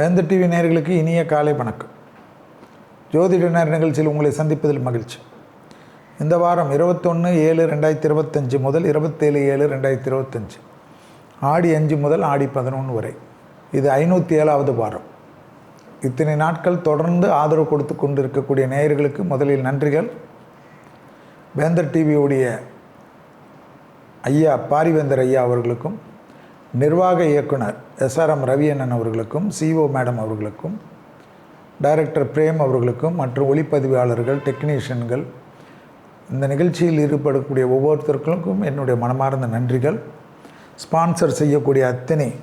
வேந்த TV நேயர்களுக்கு இனிய காலை வணக்கம். ஜோதிட நேர நிகழ்ச்சியில் உங்களை சந்திப்பதில் மகிழ்ச்சி. இந்த வாரம் இருபத்தொன்று ஏழு ரெண்டாயிரத்தி இருபத்தஞ்சு முதல் இருபத்தேழு ஏழு ரெண்டாயிரத்தி இருபத்தஞ்சு. ஆடி அஞ்சு முதல் ஆடி பதினொன்று வரை. இது ஐநூற்றி ஏழாவது வாரம். இத்தனை நாட்கள் தொடர்ந்து ஆதரவு கொடுத்து கொண்டு இருக்கக்கூடிய நேயர்களுக்கு முதலில் நன்றிகள். வேந்தர் டிவியுடைய ஐயா பாரிவேந்தர் ஐயா அவர்களுக்கும் நிர்வாக இயக்குனர் எஸ்ஆர்எம் ரவியண்ணன் அவர்களுக்கும் சிஓ மேடம் அவர்களுக்கும் டைரக்டர் பிரேம் அவர்களுக்கும் மற்றும் ஒளிப்பதிவாளர்கள் டெக்னீஷியன்கள் இந்த நிகழ்ச்சியில் ஈடுபடக்கூடிய ஒவ்வொருத்தருக்கும் என்னுடைய மனமார்ந்த நன்றிகள். ஸ்பான்சர் செய்யக்கூடிய அத்தனை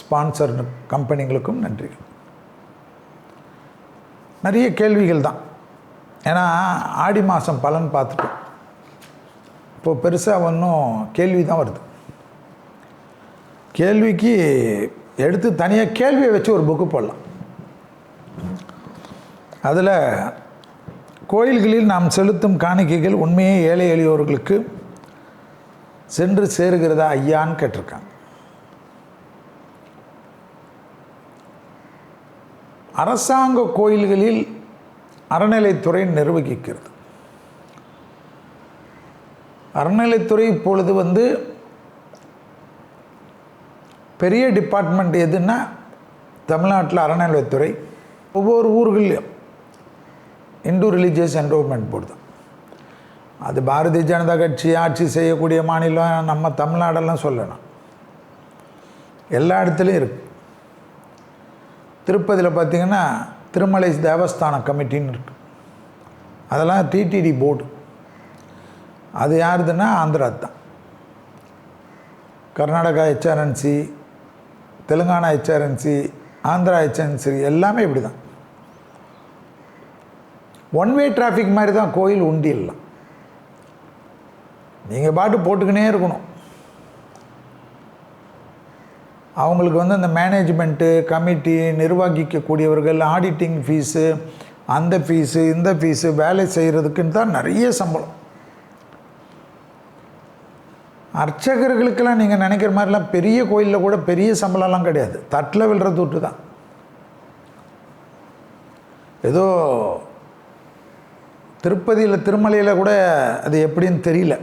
ஸ்பான்சர் கம்பெனிகளுக்கும் நன்றிகள். நிறைய கேள்விகள் தான். ஏன்னா ஆடி மாதம் பலன் பார்த்துட்டோம். இப்போது பெருசாக ஒன்றும் கேள்வி தான் வருது. கேள்விக்கு எடுத்து தனியாக கேள்வியை வச்சு ஒரு புக்கு போடலாம். அதில் கோயில்களில் நாம் செலுத்தும் காணிக்கைகள் உண்மையே ஏழை எளியோர்களுக்கு சென்று சேருகிறதா ஐயான்னு கேட்டிருக்காங்க. அரசாங்க கோயில்களில் அறநிலைத்துறை நிர்வகிக்கிறது. அறநிலைத்துறை இப்பொழுது வந்து பெரிய டிபார்ட்மெண்ட் எதுன்னா தமிழ்நாட்டில் அறநிலைத்துறை ஒவ்வொரு ஊர்கள்லையும் இந்து ரிலீஜியஸ் என்ரோல்மெண்ட் போர்டு தான். அது பாரதிய ஜனதா கட்சி ஆட்சி செய்யக்கூடிய மாநிலம் நம்ம தமிழ்நாடெல்லாம் சொல்லணும் எல்லா இடத்துலையும் இருக்குது திருப்பதியில் பார்த்திங்கன்னா திருமலை தேவஸ்தான கமிட்டின்னு இருக்குது அதெல்லாம் டிடிடி போர்டு அது யாருதுன்னா ஆந்திரா தான். Karnataka HRNC Telangana HRNC Andhra HRNC எல்லாமே இப்படி தான் ஒன் வே டிராஃபிக் மாதிரி தான் கோயில் உண்டியல்லாம் நீங்கள் பாட்டு போட்டுக்கினே இருக்கணும். அவங்களுக்கு வந்து அந்த மேனேஜ்மெண்ட்டு கமிட்டி நிர்வகிக்கக்கூடியவர்கள் ஆடிட்டிங் ஃபீஸு அந்த ஃபீஸு இந்த ஃபீஸு வேலை செய்கிறதுக்குன்னு தான் நிறைய சம்பளம். அர்ச்சகர்களுக்கெல்லாம் நீங்கள் நினைக்கிற மாதிரிலாம் பெரிய கோயிலில் கூட பெரிய சம்பளம்லாம் கிடையாது. தட்டில் விழுற விட்டு தான். ஏதோ திருப்பதியில் திருமலையில் கூட அது எப்படின்னு தெரியல.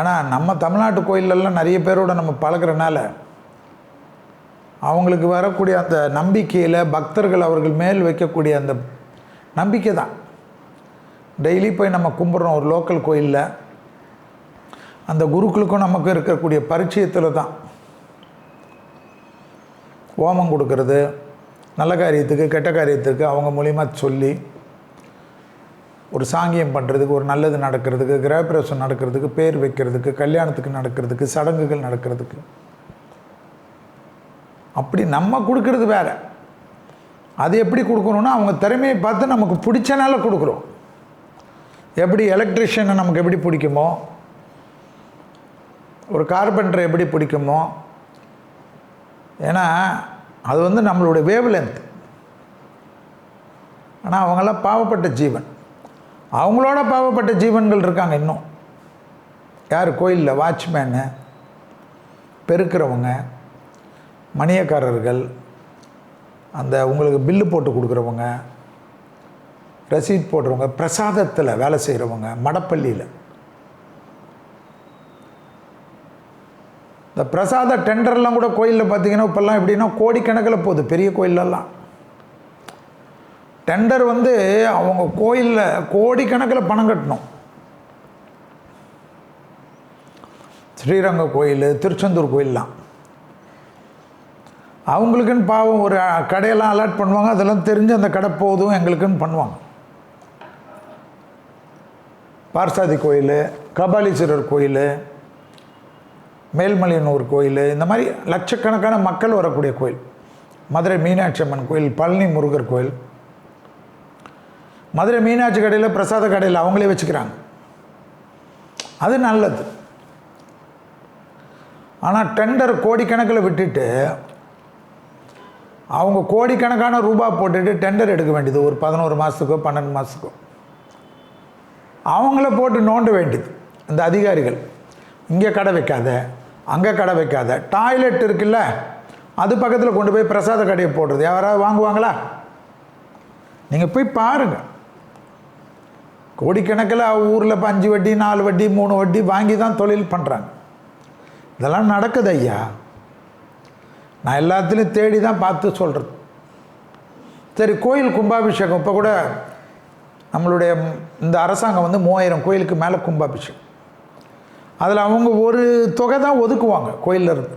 ஆனால் நம்ம தமிழ்நாட்டு கோயிலெல்லாம் நிறைய பேரோட நம்ம பழகிறனால அவங்களுக்கு வரக்கூடிய அந்த நம்பிக்கையில் பக்தர்கள் அவர்கள் மேல் வைக்கக்கூடிய அந்த நம்பிக்கை தான். டெய்லி போய் நம்ம கும்பிட்றோம் ஒரு லோக்கல் கோயிலில். அந்த குருக்களுக்கும் நமக்கு இருக்கக்கூடிய பரிச்சயத்தில் தான். ஓமம் கொடுக்கறது நல்ல காரியத்துக்கு கெட்ட காரியத்துக்கு அவங்க மூலிமா சொல்லி ஒரு சாங்கியம் பண்ணுறதுக்கு ஒரு நல்லது நடக்கிறதுக்கு கிரகப்பிரவேசம் நடக்கிறதுக்கு பேர் வைக்கிறதுக்கு கல்யாணத்துக்கு நடக்கிறதுக்கு சடங்குகள் நடக்கிறதுக்கு. அப்படி நம்ம கொடுக்கறது வேறு. அது எப்படி கொடுக்கணுன்னா அவங்க திறமையை பார்த்து நமக்கு பிடிச்சனால கொடுக்குறோம். எப்படி எலக்ட்ரிஷியனை நமக்கு எப்படி பிடிக்குமோ ஒரு கார்பெண்டரை எப்படி பிடிக்குமோ ஏன்னா அது வந்து நம்மளுடைய வேவ் லென்த் ஆனால் அவங்களாம் பாவப்பட்ட ஜீவன். அவங்களோட பாவப்பட்ட ஜீவன்கள் இருக்காங்க இன்னும். யார்? கோயிலில் வாட்ச்மேனு பெருக்கிறவங்க மணியக்காரர்கள் அந்த உங்களுக்கு பில்லு போட்டு கொடுக்குறவங்க ரசீட் போடுறவங்க பிரசாதத்தில் வேலை செய்கிறவங்க மடப்பள்ளியில். இந்த பிரசாத டெண்டர்லாம் கூட கோயிலில் பார்த்தீங்கன்னா இப்போல்லாம் எப்படின்னா கோடிக்கணக்கில் போகுது பெரிய கோயிலெல்லாம் டெண்டர் வந்து அவங்க கோயிலில் கோடிக்கணக்கில் பணம் கட்டணும். ஸ்ரீரங்க கோயில் திருச்செந்தூர் கோயிலெலாம். அவங்களுக்குன்னு பாவம் ஒரு கடையெல்லாம் அலாட் பண்ணுவாங்க அதெல்லாம் தெரிஞ்சு அந்த கடை போதும் எங்களுக்குன்னு பண்ணுவாங்க. பார்சாதி கோயில் கபாலீஸ்வரர் கோயில் மேல்மலையனூர் கோயில் இந்த மாதிரி லட்சக்கணக்கான மக்கள் வரக்கூடிய கோயில். மதுரை மீனாட்சி அம்மன் கோயில் பழனி முருகர் கோயில். மதுரை மீனாட்சி கடையில் பிரசாத கடையில் அவங்களே வச்சுக்கிறாங்க. அது நல்லது. ஆனால் டெண்டர் கோடிக்கணக்கில் விட்டுட்டு அவங்க கோடிக்கணக்கான ரூபா போட்டுட்டு டெண்டர் எடுக்க வேண்டியது. ஒரு பதினோரு மாதத்துக்கோ பன்னெண்டு மாதத்துக்கோ அவங்கள போட்டு நோண்ட வேண்டியது. இந்த அதிகாரிகள் இங்கே கடை வைக்காத அங்கே கடை வைக்காத. டாய்லெட் இருக்குல்ல அது பக்கத்தில் கொண்டு போய் பிரசாத கடையை போடுறது. யாராவது வாங்குவாங்களா? நீங்கள் போய் பாருங்கள் கோடிக்கணக்கில் ஊரில் இப்போ அஞ்சு வட்டி நாலு வட்டி மூணு வட்டி வாங்கி தான் தொழில் பண்ணுறாங்க இதெல்லாம் நடக்குது ஐயா. நான் எல்லாத்துலேயும் தேடி தான் பார்த்து சொல்கிறது சரி கோயில் கும்பாபிஷேகம். இப்போ கூட நம்மளுடைய இந்த அரசாங்கம் வந்து மூவாயிரம் கோயிலுக்கு மேலே கும்பாபிஷேகம். அதில் அவங்க ஒரு தொகை தான் ஒதுக்குவாங்க கோயில்ல இருந்து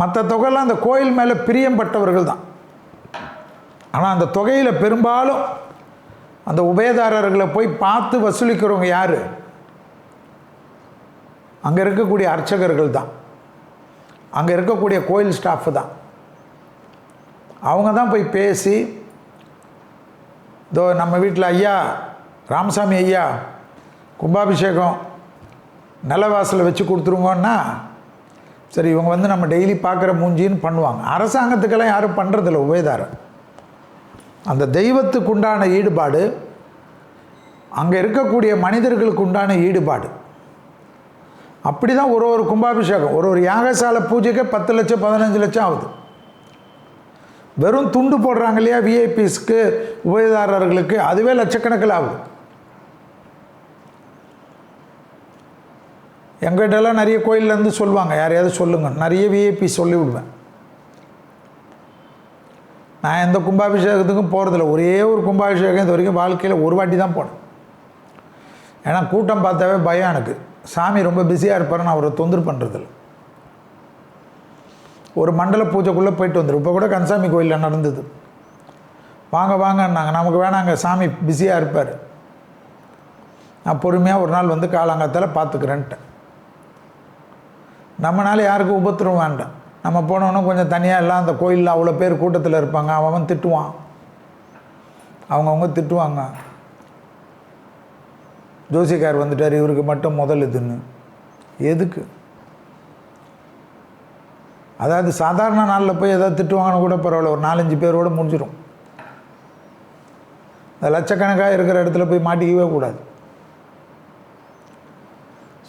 மற்ற தொகைலாம் அந்த கோயில் மேலே பிரியம்பட்டவர்கள் தான். ஆனால் அந்த தொகையில் பெரும்பாலும் அந்த உபயதாரர்களை போய் பார்த்து வசூலிக்கிறவங்க யார்? அங்கே இருக்கக்கூடிய அர்ச்சகர்கள் தான். அங்கே இருக்கக்கூடிய கோயில் ஸ்டாஃப் தான். அவங்க தான் போய் பேசி இதோ நம்ம வீட்டில் ஐயா ராமசாமி ஐயா கும்பாபிஷேகம் நிலவாசலில் வச்சு கொடுத்துருவோன்னா சரி இவங்க வந்து நம்ம டெய்லி பார்க்குற மூஞ்சின்னு பண்ணுவாங்க. அரசாங்கத்துக்கெல்லாம் யாரும் பண்ணுறதில்ல உபயதாரம். அந்த தெய்வத்துக்கு உண்டான ஈடுபாடு அங்கே இருக்கக்கூடிய மனிதர்களுக்கு உண்டான ஈடுபாடு. அப்படி தான் ஒரு ஒரு கும்பாபிஷேகம். ஒரு ஒரு யாகசாலை பூஜைக்கு பத்து லட்சம் பதினஞ்சு லட்சம் ஆகுது. வெறும் துண்டு போடுறாங்க இல்லையா விஐபிஸ்க்கு உபயதாரர்களுக்கு அதுவே லட்சக்கணக்கில் ஆகுது. எங்கிட்டலாம் நிறைய கோயிலேருந்து சொல்லுவாங்க. யாரையாவது சொல்லுங்க. நிறைய விஐபி சொல்லி விடுவேன் நான் எந்த கும்பாபிஷேகத்துக்கும் போகிறதில்ல ஒரே ஒரு கும்பாபிஷேகம் இது வரைக்கும் வாழ்க்கையில் ஒரு வாட்டி தான் போனேன். ஏன்னா கூட்டம் பார்த்தாவே பயம் எனக்கு. சாமி ரொம்ப பிஸியாக இருப்பார். நான் அவரை தொந்தர் பண்ணுறதில்ல ஒரு மண்டல பூஜைக்குள்ளே போயிட்டு வந்துடும் இப்போ கூட கன்சாமி கோயிலில் நடந்தது. வாங்க வாங்கன்னாங்க. நமக்கு வேணாங்க சாமி பிஸியாக இருப்பார். நான் பொறுமையாக ஒரு நாள் வந்து காலாங்காத்தால் பார்த்துக்கிறேன்ட்டேன் நம்மனால யாருக்கும் உபத்திரம் வேண்டாம் நம்ம போனோன்னா கொஞ்சம் தனியாக எல்லாம் அந்த கோயிலில் அவ்வளோ பேர் கூட்டத்தில் இருப்பாங்க அவன் அவன் திட்டுவான். அவங்கவுங்க திட்டுவாங்க. ஜோசிக்கார் வந்துட்டார் இவருக்கு மட்டும் முதல் இதுன்னு. எதுக்கு? அதாவது சாதாரண நாளில் போய் எதாவது திட்டுவாங்கன்னு கூட பரவாயில்ல ஒரு நாலஞ்சு பேரோட முடிஞ்சிடும் இந்த லட்சக்கணக்காக இருக்கிற இடத்துல போய் மாட்டிக்கவே கூடாது.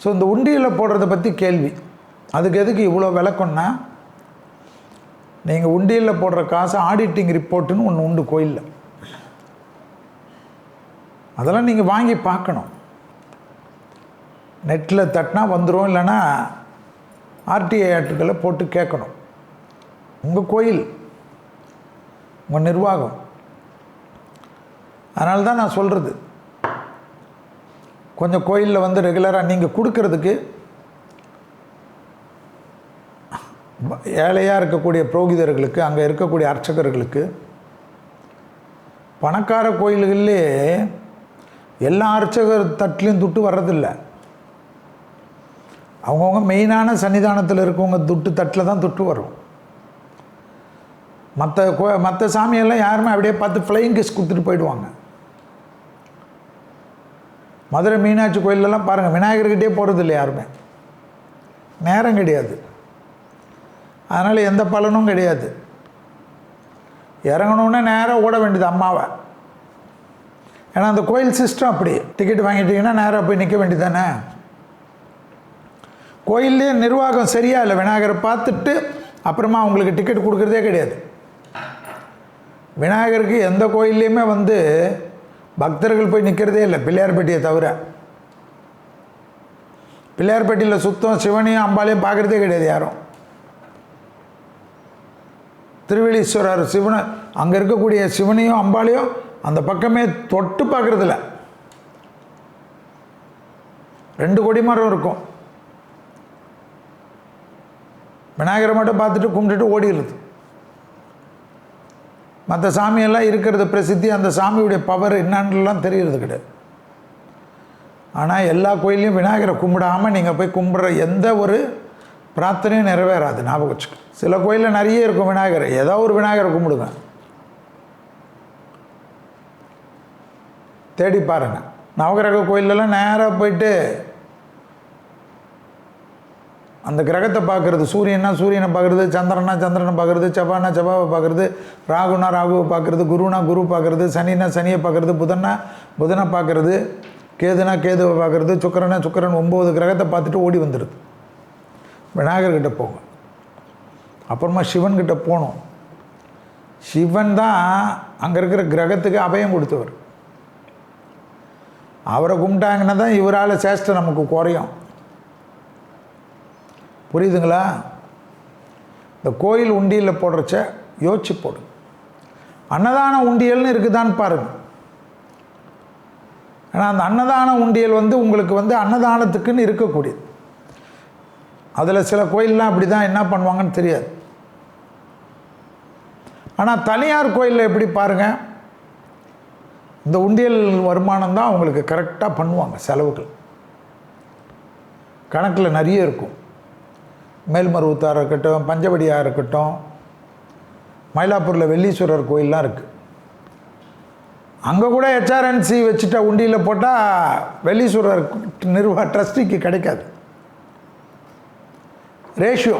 ஸோ இந்த உண்டியில் போடுறத பற்றி கேள்வி. அதுக்கு எதுக்கு இவ்வளோ விளக்கம்னா நீங்கள் உண்டியலில் போடுற காசு ஆடிட்டிங் ரிப்போர்ட்டுன்னு ஒன்று உண்டு கோயிலில். அதெல்லாம் நீங்கள் வாங்கி பார்க்கணும். நெட்டில் தட்டினா வந்துடும் இல்லைன்னா ஆர்டிஐ ஆட்டுக்களை போட்டு கேட்கணும். உங்கள் கோயில் உங்கள் நிர்வாகம். அதனால தான் நான் சொல்கிறது கொஞ்சம் கோயிலில் வந்து ரெகுலராக நீங்கள் கொடுக்கறதுக்கு ஏழையாக இருக்கக்கூடிய புரோகிதர்களுக்கு அங்கே இருக்கக்கூடிய அர்ச்சகர்களுக்கு பணக்கார கோயில்களிலே எல்லா அர்ச்சகர் தட்டிலையும் துட்டு வர்றதில்லை. அவங்கவுங்க மெயினான சன்னிதானத்தில் இருக்கவங்க துட்டு தட்டில் தான் துட்டு வரும். மற்ற கோ மற்ற சாமியெல்லாம் யாருமே அப்படியே பார்த்து ஃப்ளையிங் கிஸ் கொடுத்துட்டு போயிடுவாங்க. மதுரை மீனாட்சி கோயிலெல்லாம் பாருங்கள் விநாயகர்கிட்டே போகிறது இல்லை யாருமே. நேரம் கிடையாது. அதனால் எந்த பலனும் கிடையாது. இறங்கணுன்னே நேராக ஓட வேண்டியது அம்மாவை. ஏன்னா அந்த கோயில் சிஸ்டம் அப்படி. டிக்கெட் வாங்கிட்டீங்கன்னா நேராக போய் நிற்க வேண்டியதானே கோயிலே நிர்வாகம் சரியா இல்லை. விநாயகரை பார்த்துட்டு அப்புறமா அவங்களுக்கு டிக்கெட் கொடுக்குறதே கிடையாது. விநாயகருக்கு எந்த கோயில்லையுமே வந்து பக்தர்கள் போய் நிற்கிறதே இல்லை. பிள்ளையார்பட்டியை தவிர. பிள்ளையார்பட்டியில் சுத்தம் சிவனையும் அம்பாலையும் பார்க்குறதே கிடையாது யாரும். திருவெளீஸ்வரர் சிவனை அங்கே இருக்கக்கூடிய சிவனையும் அம்பாலையும் அந்த பக்கமே தொட்டு பார்க்குறதில்ல. ரெண்டு கொடி மரம் இருக்கும். விநாயகரை மட்டும் பார்த்துட்டு கும்பிட்டுட்டு ஓடிடுறது. மற்ற சாமியெல்லாம் இருக்கிறது பிரசித்தி அந்த சாமியுடைய பவர் என்னன்னுலாம் தெரியறது கிடையாது. ஆனால் எல்லா கோயிலையும் விநாயகரை கும்பிடாமல் நீங்கள் போய் கும்பிட்ற எந்த ஒரு பிரார்த்தனையும் நிறைவேறாது ஞாபகம் வச்சுக்கோ. சில கோயிலில் நிறைய இருக்கும் விநாயகர். ஏதோ ஒரு விநாயகரை கும்பிடுங்க. தேடி பாருங்கள் நவகிரக கோயிலெல்லாம் நேராக போயிட்டு அந்த கிரகத்தை பார்க்குறது சூரியனா சூரியனை பார்க்குறது சந்திரனா சந்திரனை பார்க்குறது செவ்வானா செவ்வாவை பார்க்குறது ராகுனா ராகுவை பார்க்குறது குருனா குரு பார்க்குறது சனினா சனியை பார்க்குறது புதனா புதனை பார்க்குறது கேதுனா கேதுவை பார்க்குறது சுக்கரனா சுக்கரன் ஒம்பது கிரகத்தை பார்த்துட்டு ஓடி வந்துடுது விநாயகர்கிட்ட போங்க. அப்புறமா சிவன்கிட்ட போகணும் சிவன் தான் அங்கே இருக்கிற கிரகத்துக்கு அபயம் கொடுத்தவர். அவரை கும்பிட்டாங்கன்னா தான் இவரால் சேஷ்டை நமக்கு குறையும். புரியுதுங்களா? இந்த கோயில் உண்டியலில் போடுறச்ச யோசிச்சு போடு. அன்னதான உண்டியல்னு இருக்குதான்னு பாருங்கள் ஏன்னா அந்த அன்னதான உண்டியல் வந்து உங்களுக்கு வந்து அன்னதானத்துக்குன்னு இருக்கக்கூடியது. அதில் சில கோயிலெலாம் அப்படி தான் என்ன பண்ணுவாங்கன்னு தெரியாது. ஆனால் தனியார் கோயிலில் எப்படி பாருங்கள் இந்த உண்டியல் வருமானம் தான் அவங்களுக்கு கரெக்டாக பண்ணுவாங்க செலவுகள். கணக்கில் நிறைய இருக்கும். மேல்மருவத்தாக இருக்கட்டும் பஞ்சவடியாக இருக்கட்டும் மயிலாப்பூரில் வெள்ளீஸ்வரர் கோயிலெலாம் இருக்குது அங்கே கூட ஹெச்ஆர்என்சி வச்சுட்டா உண்டியில் போட்டால் வெள்ளீஸ்வரர் நிர்வாக ட்ரஸ்டிக்கு கிடைக்காது. ரேஷியோ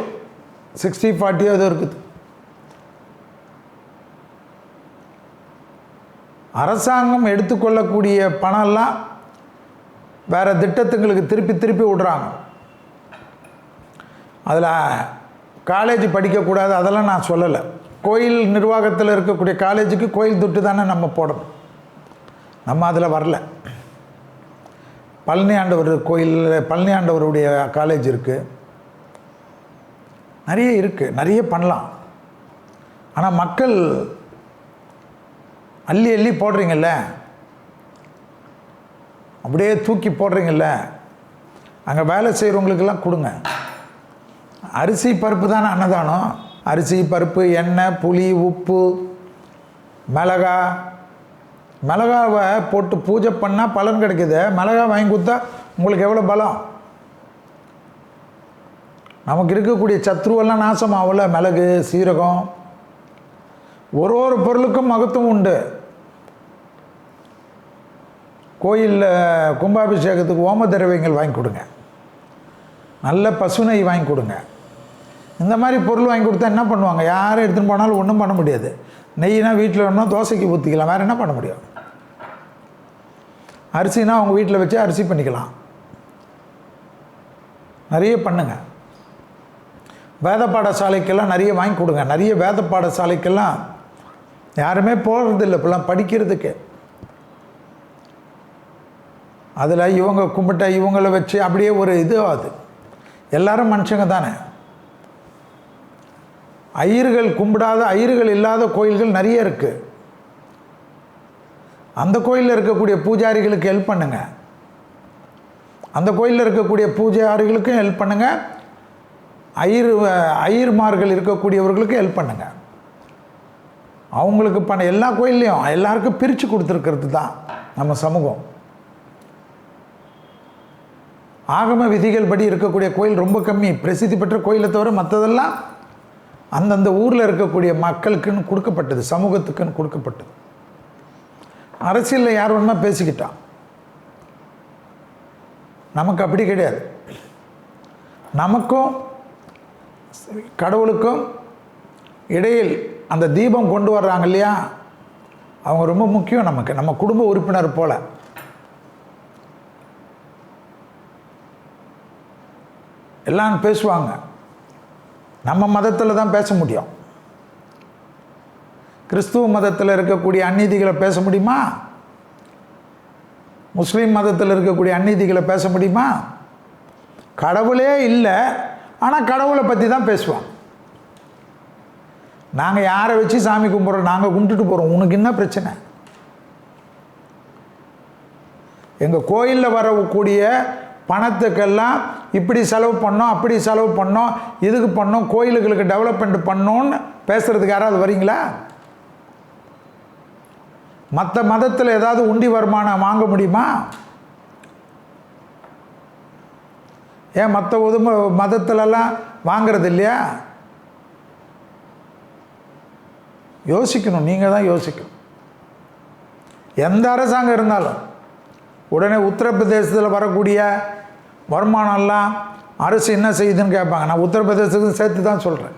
சிக்ஸ்டி ஃபார்ட்டியோ இது இருக்குது. அரசாங்கம் எடுத்துக்கொள்ளக்கூடிய பணம்லாம் வேறு திட்டத்துங்களுக்கு திருப்பி திருப்பி விடுறாங்க. அதில் காலேஜ் படிக்கக்கூடாது அதெல்லாம் நான் சொல்லலை. கோயில் நிர்வாகத்தில் இருக்கக்கூடிய காலேஜுக்கு கோயில் துட்டு தானே நம்ம போடணும். நம்ம அதில் வரல. பழனி ஆண்டவர் கோயில் பழனி ஆண்டவருடைய காலேஜ் இருக்குது நிறைய இருக்குது நிறைய பண்ணலாம். ஆனால் மக்கள் அள்ளி அள்ளி போடுறீங்கல்ல? அப்படியே தூக்கி போடுறீங்கல்ல? அங்கே வேலை செய்கிறவங்களுக்கெல்லாம் கொடுங்க. அரிசி பருப்பு தானே அன்னதானம்? அரிசி பருப்பு எண்ணெய் புளி உப்பு மிளகா. மிளகாவை போட்டு பூஜை பண்ணால் பலன் கிடைக்குது. மிளகா வாங்கி கொடுத்தா உங்களுக்கு எவ்வளோ பலம்? நமக்கு இருக்கக்கூடிய சத்ருவெல்லாம் நாசமாகல. மிளகு சீரகம். ஒரு ஒரு பொருளுக்கும் மகத்துவம் உண்டு. கோயிலில் கும்பாபிஷேகத்துக்கு ஓம திரவியங்கள் வாங்கி கொடுங்க. நல்ல பசுனை வாங்கி கொடுங்க. இந்த மாதிரி பொருள் வாங்கி கொடுத்தா என்ன பண்ணுவாங்க? யாரும் எடுத்துன்னு போனாலும் ஒன்றும் பண்ண முடியாது. நெய்னா வீட்டில் வேணும்னா தோசைக்கு ஊற்றிக்கலாம் வேறு என்ன பண்ண முடியும்? அரிசினா அவங்க வீட்டில் வச்சு அரிசி பண்ணிக்கலாம். நிறைய பண்ணுங்கள் வேத பாடசாலைக்கெல்லாம் நிறைய வாங்கி கொடுங்க. நிறைய வேத பாடசாலைக்கெல்லாம் யாருமே போகிறதில்ல இப்பெல்லாம் படிக்கிறதுக்கு. அதில் இவங்க கும்பிட்ட இவங்கள வச்சு அப்படியே ஒரு இது ஆகுது எல்லாரும் மனுஷங்க தானே. ஐயர்கள் கும்பிடாத ஐயர்கள் இல்லாத கோயில்கள் நிறைய இருக்குது அந்த கோயிலில் இருக்கக்கூடிய பூஜாரிகளுக்கு ஹெல்ப் பண்ணுங்க. அந்த கோயிலில் இருக்கக்கூடிய பூஜாரிகளுக்கும் ஹெல்ப் பண்ணுங்கள் ஐயர் ஐயர்மார்கள் இருக்கக்கூடியவர்களுக்கு ஹெல்ப் பண்ணுங்க. அவங்களுக்கு பண்ண எல்லா கோயில்லையும் எல்லாருக்கும் பிரித்து கொடுத்துருக்கிறது தான் நம்ம சமூகம். ஆகம விதிகள் படி இருக்கக்கூடிய கோயில் ரொம்ப கம்மி. பிரசித்தி பெற்ற கோயிலை தவிர மற்றதெல்லாம் அந்தந்த ஊரில் இருக்கக்கூடிய மக்களுக்குன்னு கொடுக்கப்பட்டது சமூகத்துக்குன்னு கொடுக்கப்பட்டது. அரசியலில் யார் வேணுமா பேசிக்கிட்டான். நமக்கு அப்படி கிடையாது. நமக்கும் கடவுளுக்கும் இடையில் அந்த தீபம் கொண்டு வர்றாங்க இல்லையா? அவங்க ரொம்ப முக்கியம் நமக்கு. நம்ம குடும்ப உறுப்பினர் போல். எல்லாம் பேசுவாங்க. நம்ம மதத்தில் தான் பேச முடியும். கிறிஸ்துவ மதத்தில் இருக்கக்கூடிய அநீதிகளை பேச முடியுமா? முஸ்லீம் மதத்தில் இருக்கக்கூடிய அநீதிகளை பேச முடியுமா? கடவுளே இல்லை. ஆனால் கடவுளை பற்றி தான் பேசுவோம் நாங்கள் யாரை வச்சு சாமி கும்பிட்றோம் நாங்கள் கும்பிட்டுட்டு போகிறோம் உனக்கு என்ன பிரச்சனை? எங்கள் கோயிலில் வரக்கூடிய பணத்துக்கெல்லாம் இப்படி செலவு பண்ணோம் அப்படி செலவு பண்ணோம் இதுக்கு பண்ணோம் கோயிலுகளுக்கு டெவலப்மெண்ட் பண்ணோன்னு பேசுகிறதுக்கு யாராவது வரீங்களா? மற்ற மதத்தில் ஏதாவது உண்டி வருமானம் வாங்க முடியுமா? ஏன் மற்ற உதும மதத்திலலாம் வாங்கிறது இல்லையா யோசிக்கணும் நீங்கள் தான் யோசிக்கணும். எந்த அரசாங்கம் இருந்தாலும் உடனே உத்தரப்பிரதேசத்தில் வரக்கூடிய வருமானம்லாம் அரசு என்ன செய்யுதுன்னு கேட்பாங்க. நான் உத்தரப்பிரதேசத்துக்கு சேர்த்து தான் சொல்கிறேன்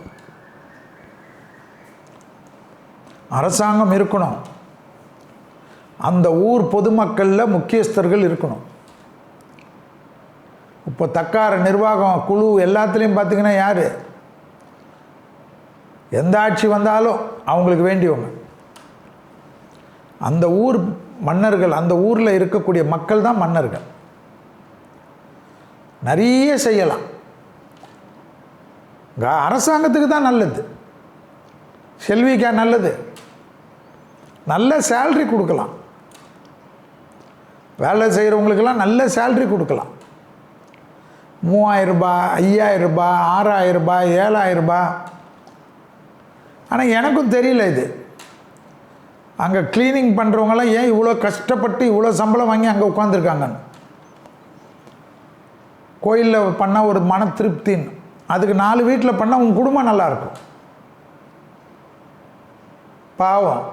அரசாங்கம் இருக்கணும். அந்த ஊர் பொதுமக்களில் முக்கியஸ்தர்கள் இருக்கணும். இப்போ தக்கார நிர்வாகம் குழு எல்லாத்துலேயும் பார்த்திங்கன்னா யார்? எந்த ஆட்சி வந்தாலும் அவங்களுக்கு வேண்டியவங்க. அந்த ஊர் மன்னர்கள் அந்த ஊரில் இருக்கக்கூடிய மக்கள் தான் மன்னர்கள். நிறைய செய்யலாம். அரசாங்கத்துக்கு தான் நல்லது. செல்விக்கா நல்லது. நல்ல சேல்ரி கொடுக்கலாம். வேலை செய்கிறவங்களுக்கெல்லாம் நல்ல சேல்ரி கொடுக்கலாம். மூவாயிரரூபா ஐயாயிரரூபா ஆறாயிரரூபா ஏழாயிரரூபா. ஆறாயிரம் ரூபாய் ஆனால் எனக்கும் தெரியல இது. அங்கே க்ளீனிங் பண்ணுறவங்களாம் ஏன் இவ்வளோ கஷ்டப்பட்டு இவ்வளோ சம்பளம் வாங்கி அங்கே உட்காந்துருக்காங்கன்னு கோயிலில் பண்ணால் ஒரு மன திருப்தின்னு. அதுக்கு நாலு வீட்டில் பண்ணால் உங்கள் குடும்பம் நல்லாயிருக்கும் பாவம்.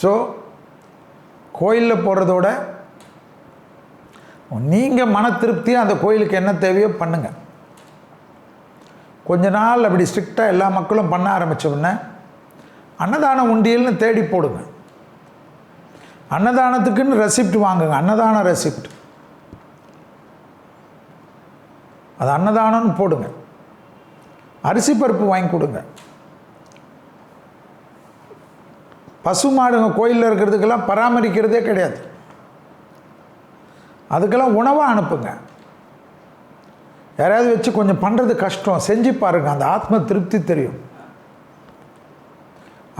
ஸோ கோயிலில் போகிறதோட நீங்கள் மன திருப்தியாக அந்த கோயிலுக்கு என்ன தேவையோ பண்ணுங்கள் கொஞ்ச நாள் அப்படி ஸ்ட்ரிக்டாக எல்லா மக்களும் பண்ண ஆரம்பித்தோன்னே அன்னதான உண்டியல்னு தேடி போடுங்க. அன்னதானத்துக்குன்னு ரெசிப்ட் வாங்குங்க. அன்னதான ரெசிப்ட் அது அன்னதானம்னு போடுங்க. அரிசி பருப்பு வாங்கி கொடுங்க. பசு மாடுங்க கோயிலில் இருக்கிறதுக்கெல்லாம் பராமரிக்கிறதே கிடையாது. அதுக்கெல்லாம் உணவாக அனுப்புங்க. யாராவது வச்சு கொஞ்சம் பண்ணுறது கஷ்டம். செஞ்சு பாருங்கள் அந்த ஆத்ம திருப்தி தெரியும்.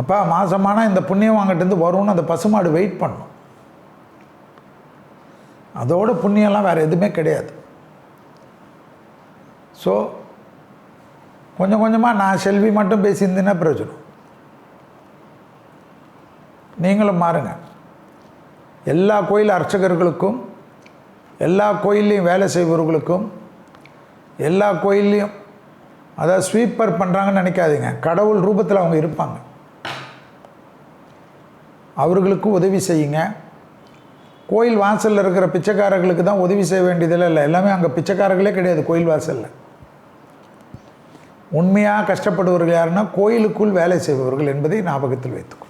அப்பா மாசமானா இந்த புண்ணியம் வாங்கிட்டு வரும்னு அந்த பசுமாடு வெயிட் பண்ணும். அதோட புண்ணியம்லாம் வேறு எதுவுமே கிடையாது. ஸோ கொஞ்சம் கொஞ்சமாக நான் செல்வி மட்டும் பேசியிருந்தேன்னா பிரயோஜனம். நீங்களும் மாறுங்க. எல்லா கோயில் அர்ச்சகர்களுக்கும் எல்லா கோயில்லையும் வேலை செய்பவர்களுக்கும் எல்லா கோயில்லையும் அதாவது ஸ்வீப்பர் பண்ணுறாங்கன்னு நினைக்காதீங்க. கடவுள் ரூபத்தில் அவங்க இருப்பாங்க. அவர்களுக்கும் உதவி செய்யுங்க. கோயில் வாசலில் இருக்கிற பிச்சைக்காரர்களுக்கு தான் உதவி செய்ய வேண்டியதெல்லாம் இல்லை எல்லாமே அங்கே பிச்சைக்காரர்களே கிடையாது கோயில் வாசலில். உண்மையாக கஷ்டப்படுபவர்கள் யாருன்னா கோயிலுக்குள் வேலை செய்பவர்கள் என்பதை ஞாபகத்தில் வைத்துக்கோ